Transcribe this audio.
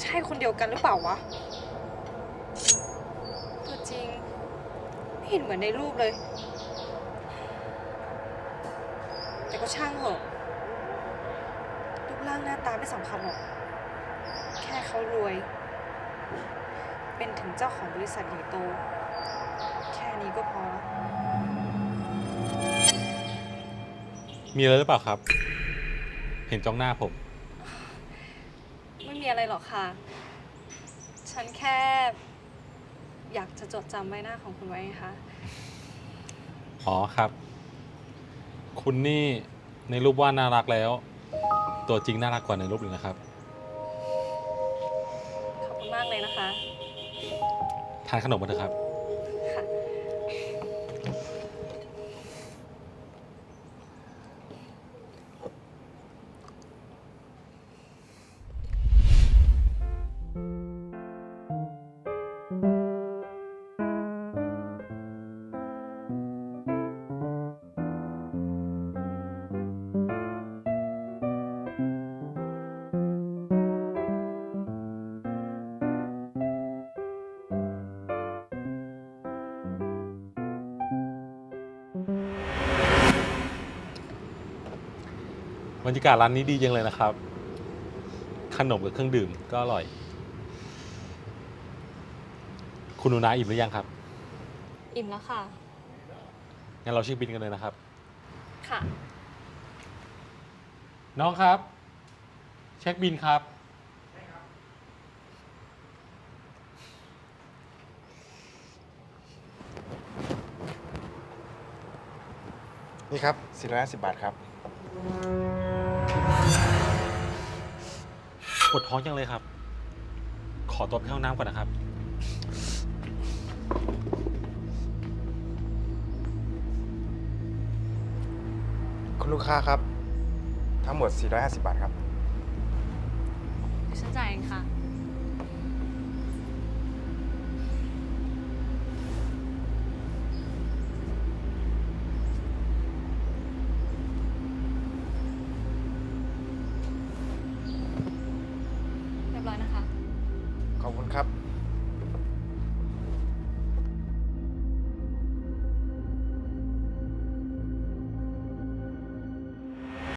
ใช่คนเดียวกันหรือเปล่าวะตัวจริง ไม่เห็นเหมือนในรูปเลย แต่ก็ช่างเหอะรูปร่างหน้าตาไม่สำคัญหรอก แค่เขารวย เป็นถึงเจ้าของบริษัทใหญ่โต แค่นี้ก็พอแล้ว มีอะไรหรือเปล่าครับ เห็นจ้องหน้าผม ไม่มีอะไรหรอกค่ะ ฉันแค่ อยากจะจดจำใบหน้าของคุณไว้ไงคะอ๋อครับ คุณนี่ในรูปว่าดน่ารักแล้ว ตัวจริงน่ารักกว่าในรูปอีกนะครับ ขอบคุณมากเลยนะคะ ทานขนมกันเถอะครับ บรรยากาศร้านนี้ดีจังเลยนะครับ ขนมกับเครื่องดื่มก็อร่อย คุณหนูนาอิ่มหรือยังครับ อิ่มแล้วค่ะ งั้นเราเช็คบินกันเลยนะครับ ค่ะ น้องครับ เช็คบินครับ นี่ครับ450บาทครับ วดท้องจังเลยครับ ขอตัวไปเข้าห้องน้ำก่อนนะครับ คุณลูกค้าครับ ทั้งหมด 450 บาทครับเดี๋ยวฉันจ่ายเองค่ะเรียบร้อยนะคะ ขอบคุณครับ